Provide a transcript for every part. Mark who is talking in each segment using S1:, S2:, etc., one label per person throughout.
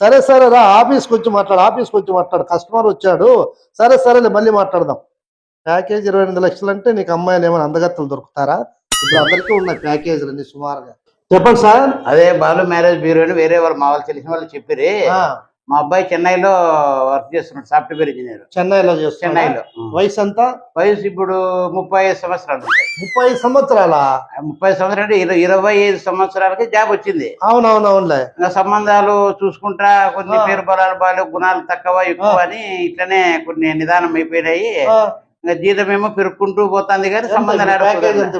S1: సరే సరే రా ఆఫీస్కి వచ్చి మాట్లాడు ఆఫీస్కి వచ్చి మాట్లాడు కస్టమర్ వచ్చాడు సరే సరేలే మళ్ళీ మాట్లాడదాం. ప్యాకేజ్ ఇరవై ఎనిమిది లక్షలు అంటే నీకు అమ్మాయిలు ఏమైనా అందగత్తలు దొరుకుతారా? ఇప్పుడు అందరికీ ఉన్నాయి ప్యాకేజీలు అన్ని సుమారుగా. చెప్పండి సార్.
S2: అదే బాలు మ్యారేజ్ బ్యూరో అని వేరే వాళ్ళు మా వాళ్ళు తెలిసిన వాళ్ళు చెప్పిరి
S1: ఆ,
S2: మా అబ్బాయి చెన్నైలో వర్క్ చేస్తున్నాడు సాఫ్ట్వేర్ ఇంజనీర్.
S1: చెన్నైలో
S2: చెన్నైలో.
S1: వయసు ఎంత
S2: వయసు ఇప్పుడు ముప్పై ఐదు సంవత్సరాలు
S1: ముప్పై ఐదు సంవత్సరాలా?
S2: ముప్పై సంవత్సరాలు అంటే ఇరవై ఐదు సంవత్సరాలకి జాబ్ వచ్చింది.
S1: అవునవునవునులే.
S2: ఇంకా సంబంధాలు చూసుకుంటా కొన్ని. పేరు బలాలు బాలు గుణాలు తక్కువ ఎక్కువ అని ఇట్లనే కొన్ని నిదానం అయిపోయినాయి. ఇంకా జీతం ఏమో పెరుక్కుంటూ పోతుంది కానీ సంబంధాలు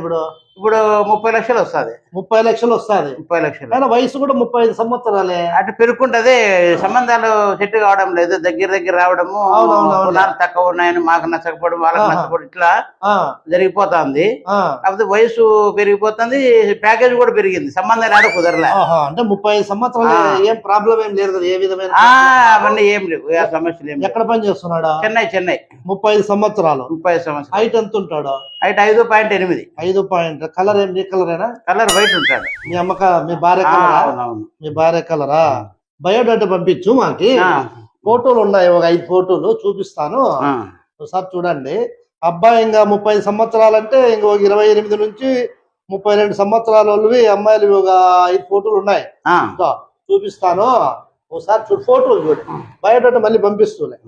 S1: ఇప్పుడు?
S2: ఇప్పుడు ముప్పై లక్షలు వస్తుంది.
S1: ముప్పై లక్షలు వస్తుంది.
S2: ముప్పై లక్షలు.
S1: కానీ వయసు కూడా ముప్పై ఐదు సంవత్సరాలే.
S2: అటు పెరుక్కుంటది సంబంధాలు సెట్ కావడం లేదు దగ్గర దగ్గర రావడము తక్కువ ఉన్నాయని మాకు నచ్చకపోవడం వాళ్ళకి. నచ్చకపోవడం ఇట్లా జరిగిపోతుంది. కాకపోతే వయసు పెరిగిపోతుంది ప్యాకేజ్ కూడా పెరిగింది సంబంధాలు ఆడ కుదరలే.
S1: అంటే ముప్పై ఐదు సంవత్సరాలు. ఏం ప్రాబ్లం ఏం లేదు ఏ విధమైన
S2: అవన్నీ ఏం లేవు సమస్యలు ఏం
S1: ఎక్కడ పని చేస్తున్నాడా?
S2: చెన్నై చెన్నై.
S1: ముప్పై ఐదు సంవత్సరాలు.
S2: ముప్పై సంవత్సరాలు.
S1: హైట్ ఎంత ఉంటాడు?
S2: హైట్ ఐదు పాయింట్ ఎనిమిది.
S1: ఐదు పాయింట్ కలర్ ఏం నీ కలరేనా
S2: కలర్ వైట్ ఉంటాడు
S1: మీ అమ్మక మీ భార్య కలరా? మీ భార్య కలరా? బయోడేటా పంపించు మాకి. ఫోటోలు ఉన్నాయి ఒక ఐదు ఫోటోలు చూపిస్తాను. ఒకసారి చూడండి. అబ్బాయి ఇంకా ముప్పై సంవత్సరాలు అంటే ఇంకా ఒక ఇరవై ఎనిమిది నుంచి ముప్పై రెండు సంవత్సరాల వాళ్ళవి అమ్మాయిలు ఒక ఐదు ఫోటోలు ఉన్నాయి. చూపిస్తాను. ఒకసారి ఫోటోలు చూడు. బయోడేటా మళ్ళీ పంపిస్తూలే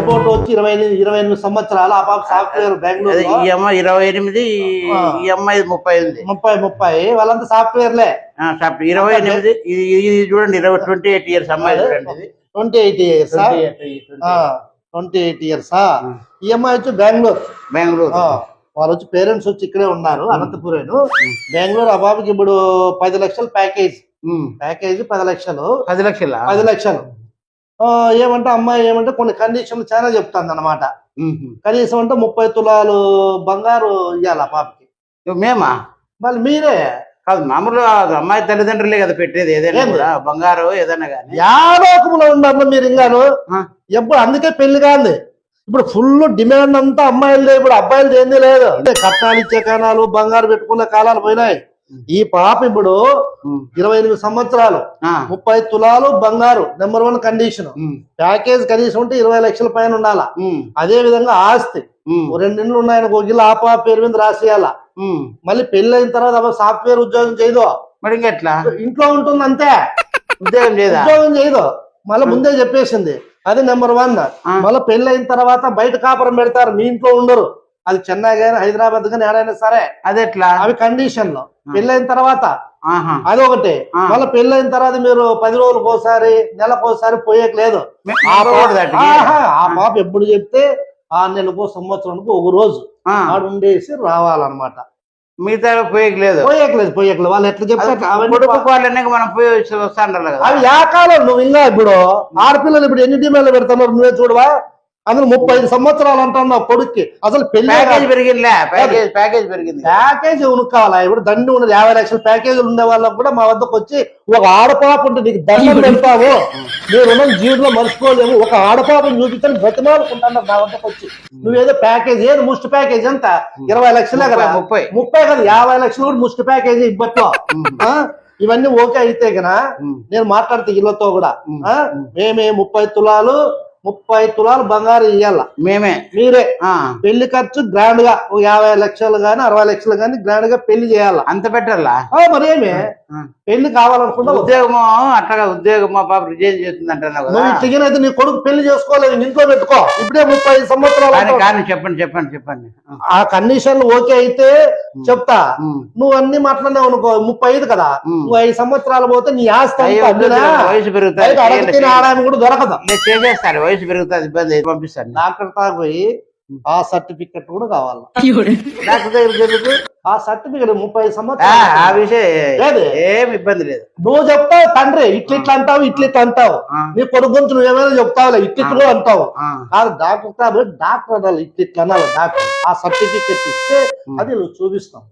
S1: పై ఫోటో వచ్చి ఇరవై ఎనిమిది ఇరవై ఎనిమిది సంవత్సరాలు ఆ పాప సాఫ్ట్వేర్ బెంగళూరు
S2: ఈ అమ్మాయి ఇరవై ఎనిమిది
S1: ఆ.
S2: ఈ అమ్మాయి ముప్పై ఉంది
S1: ముప్పై ముప్పై. వాళ్ళంతా సాఫ్ట్వేర్లే
S2: ఇరవై ఎనిమిది ఇది చూడండి ఇరవై ట్వంటీ ఎయిట్ ఇయర్స్ అమ్మాయి చూడండి.
S1: Twenty eight years
S2: 28, 28.
S1: Twenty eight years ఈ అమ్మాయి వచ్చి బెంగళూరు
S2: బెంగళూరు
S1: వాళ్ళు వచ్చి పేరెంట్స్ వచ్చి ఇక్కడే ఉన్నారు అనంతపురేను. బెంగళూరు ఆ బాబుకి ఇప్పుడు పది లక్షలు ప్యాకేజ్. ప్యాకేజ్ పది లక్షలు.
S2: పది లక్షల?
S1: పది లక్షలు. ఏమంటే అమ్మాయి ఏమంటే కొన్ని కండిషన్లు చాలా చెప్తాంది అనమాట కనీసం అంటే ముప్పై తులాలు బంగారు ఇవ్వాలి పాపకి?
S2: మేమా?
S1: మళ్ళీ మీరే.
S2: కాదు మామూలు అమ్మాయి తల్లిదండ్రులే కదా పెట్టేది ఏదైనా? కూడా బంగారు ఏదైనా కానీ
S1: యాలోకములో ఉన్నారు మీరు ఇంకాను. ఎప్పుడు అందుకే పెళ్ళి కాంది. ఇప్పుడు ఫుల్ డిమాండ్ అంతా అమ్మాయిలదే ఇప్పుడు అబ్బాయిలది ఏంది లేదు. అంటే కట్నాలు ఇచ్చే కాలాలు బంగారు పెట్టుకునే కాలాలు పోయినాయి. ఈ పాప ఇప్పుడు. ఇరవై ఎనిమిది సంవత్సరాలు. ముప్పై తులాలు బంగారు నెంబర్ వన్ కండిషన్. ప్యాకేజ్ కనీసం ఉంటే ఇరవై లక్షల పైన ఉండాలా. అదే విధంగా ఆస్తి
S2: ఉమ్.
S1: ఓ రెండు ఇండ్లు ఉన్నాయని ఒక ఆ పాప పేరు మీద రాసేయాలా. మళ్ళీ పెళ్ళి అయిన తర్వాత సాఫ్ట్వేర్ ఉద్యోగం చేయదు
S2: మరి ఇంకెట్లా
S1: ఇంట్లో ఉంటుంది అంతే
S2: ఉద్యోగం చేయదా
S1: ఉద్యోగం చేయదు మళ్ళీ ముందే చెప్పేసింది అది నెంబర్ వన్. మళ్ళీ పెళ్ళి అయిన తర్వాత బయట కాపురం పెడతారు మీ ఇంట్లో ఉండరు అది చెన్నై కానీ హైదరాబాద్ కానీ ఎక్కడైనా సరే
S2: అదెట్లా
S1: అవి కండిషన్లో పెళ్ళి అయిన తర్వాత. అది ఒకటి. మళ్ళీ పెళ్ళి అయిన తర్వాత మీరు పది రోజులకు ఒకసారి నెలకు ఒకసారి పోయేకి లేదు.
S2: మే-
S1: ఆ పాప- ఎప్పుడు చెప్తే ఆ నెలకు సంవత్సరానికి ఒక రోజు. ఆడు ఉండేసి రావాలన్నమాట.
S2: మిగతా పోయేకి లేదు.
S1: పోయేకలేదు పోయేకలేదు వాళ్ళు ఎట్లా చెప్తే అట్లా అవన్నీ
S2: కొడుకు వాళ్ళనే మనం పోయి వచ్చి వస్తా ఉండాలి కదా.
S1: అవి నువ్వు ఇంకా ఇప్పుడు ఆడపిల్లలు ఇప్పుడు ఎన్ని డిమాండ్లు పెడుతున్నారు నువ్వే చూడవా? అందులో ముప్పై ఐదు సంవత్సరాలు అంటున్నావు కొడుక్కి. అసలు పెళ్ళి
S2: ప్యాకేజ్ పెరిగిందిలే ప్యాకేజ్ ప్యాకేజ్ పెరిగింది.
S1: ప్యాకేజ్ ఉనికి కావాలా ఇప్పుడు దండి ఉన్నది యాభై లక్షల ప్యాకేజీలు ఉండే వాళ్ళకు కూడా మా వద్దకు వచ్చి ఒక ఆడపాప ఉంటే నీకు దండం పెడతావు? నీ రుణం జీవితంలో మర్చిపోలేము. ఒక ఆడపాపను చూపించని బ్రతిమాలుకుంటాను నా వద్దకు వచ్చి. నువ్వేదో ప్యాకేజ్ ఏది ముష్టి ప్యాకేజ్ ఎంత? ఇరవై లక్షలే కదా?
S2: ముప్పై
S1: ముప్పై. కదా యాభై లక్షలు కూడా ముష్టి ప్యాకేజీ ఇవ్వట్లో. ఆ? ఇవన్నీ ఓకే అయితే
S2: ఉమ్.
S1: నేను మాట్లాడితే ఇళ్ళతో కూడా? మేమే ముప్పై తులాలు ముప్పై తులాలు బంగారు ఇయ్యాల.
S2: మేమే.
S1: మీరే.
S2: ఆ.
S1: పెళ్ళి ఖర్చు గ్రాండ్గా యాభై లక్షలు గాని అరవై లక్షలు గాని గ్రాండ్గా పెళ్ళి చేయాల.
S2: అంత పెట్టాలా?
S1: మరేమి. పెళ్ళి కావాలనుకుంటా
S2: ఉద్యోగము? అట్లాగా ఉద్యోగం మా పాప రిజైన్ చేస్తుంది
S1: ఇట్లగినైతే నీ కొడుకు పెళ్ళి చేసుకోలేదు ఇంట్లో పెట్టుకో. ఇప్పుడే ముప్పై ఐదు సంవత్సరాలు
S2: కానీ చెప్పండి చెప్పండి చెప్పండి. ఆ.
S1: కండిషన్లు ఓకే అయితే చెప్తా. నువ్వు అన్ని మాట్లాడినావు అనుకో ముప్పై ఐదు కదా. నువ్వు ఐదు సంవత్సరాలు పోతే నీ ఆస్తి
S2: వయసు పెరుగుతుంది.
S1: అడగతిన ఆదాయం కూడా దొరకదు.
S2: చేసేస్తాను వయసు పెరుగుతుంది ఇబ్బంది పంపిస్తాను.
S1: డాక్టర్ తాకు పోయి ఆ సర్టిఫికెట్ కూడా కావాలి?
S2: డాక్టర్ దగ్గరికి ఎందుకు?
S1: ఆ సర్టిఫికెట్ ముప్పై ఐదు
S2: ఆ,
S1: సంవత్సరాలు
S2: విషయం
S1: ఏది?
S2: ఏం ఇబ్బంది లేదు.
S1: నువ్వు చెప్తావు తండ్రి ఇట్ల ఇట్లా అంటావు ఇట్ల ఇట్లా అంటావు. నీ కొడుకు గురించి నువ్వేమైనా చెప్తావులే ఇట్ల ఇట్లా కూడా అంటావు.
S2: ఆ,
S1: కాదు డాక్టర్ కాబట్టి డాక్టర్ అనాలి ఇట్ల ఇట్లా అనాలి డాక్టర్. ఆ సర్టిఫికెట్ ఇస్తే అది నువ్వు చూపిస్తాం.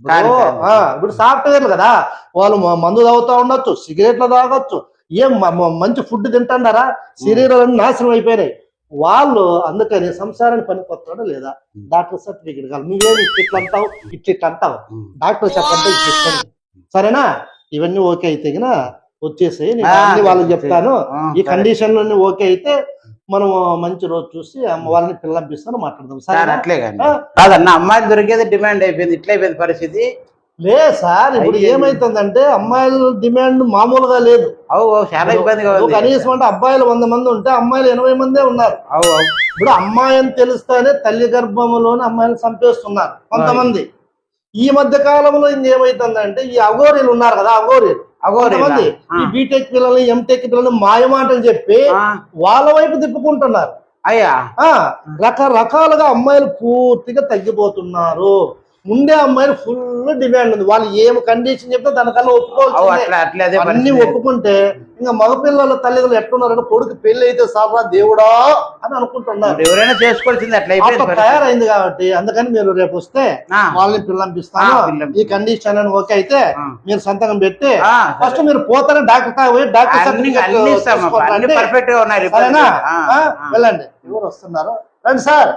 S1: ఇప్పుడు
S2: కాదు, కాదు.
S1: కదా వాళ్ళు మందు తాగుతా ఉండొచ్చు సిగరెట్లు తాగొచ్చు ఏం మంచి ఫుడ్ తింటాడారా శరీరాలన్నీ నాశనం అయిపోయినాయి. వాళ్ళు అందుకని సంసారాన్ని పనికొస్తాడు లేదా? డాక్టర్ సర్టిఫికెట్ కాదు నువ్వేమి ఇట్ల అంటావు ఇట్ల ఇట్లా అంటావు. డాక్టర్ చెప్పంటే ఇట్లా సరేనా? ఇవన్నీ ఓకే అయితే గిన వచ్చేసాయి. నేను వాళ్ళకి చెప్తాను. ఈ
S2: సరే.
S1: కండిషన్లన్నీ ఓకే అయితే మనం మంచి రోజు చూసి అమ్మ వాళ్ళని పిల్లంపిస్తాను మాట్లాడదాం.
S2: సార్? అట్లే కానీ? కాదన్న అమ్మాయిలు దొరికేది డిమాండ్ అయిపోయింది. ఇట్లా అయిపోయింది పరిస్థితి.
S1: లే సార్ ఇప్పుడు. ఏమైతుందంటే అమ్మాయిల డిమాండ్ మామూలుగా లేదు.
S2: చాలా ఇబ్బందిగా
S1: కనీసం అంటే అబ్బాయిలు వంద మంది ఉంటే అమ్మాయిలు ఎనభై మందే ఉన్నారు. ఇప్పుడు అమ్మాయి అని తెలిస్తేనే తల్లి గర్భంలోనే అమ్మాయిలు చంపేస్తున్నారు కొంతమంది. ఈ మధ్య కాలంలో ఇంకేమైతుందంటే ఈ అఘోరీలు ఉన్నారు కదా అఘోరీలు.
S2: ఆ.
S1: ఈ బీటెక్ పిల్లల్ని ఎంటెక్ పిల్లల్ని మాయమాటలు చెప్పి వాళ్ళ వైపు తిప్పుకుంటున్నారు.
S2: అయ్యా.
S1: ఆ రకరకాలుగా అమ్మాయిలు పూర్తిగా తగ్గిపోతున్నారు. ఉండే అమ్మాయిలు ఫుల్ డిమాండ్ ఉంది. వాళ్ళు ఏం కండిషన్ చెప్తే దానికల్లా
S2: అదే
S1: అన్ని. ఒప్పుకుంటే ఇంకా మగపిల్లల తల్లిదండ్రులు ఎట్టున్నారంటే కొడుకు పెళ్ళి అయితే సారా దేవుడా అని అనుకుంటున్నారు.
S2: ఎవరైనా చేసుకోవాల్సింది అట్లా.
S1: తయారైంది కాబట్టి అందుకని మీరు రేపు వస్తే వాళ్ళని పిల్లంపిస్తాను. ఈ కండిషన్ అని ఓకే అయితే. మీరు సంతకం పెట్టి ఫస్ట్ మీరు పోతానే డాక్టర్ పోయి డాక్టర్. వెళ్ళండి. ఎవరు వస్తున్నారు? రండి సార్.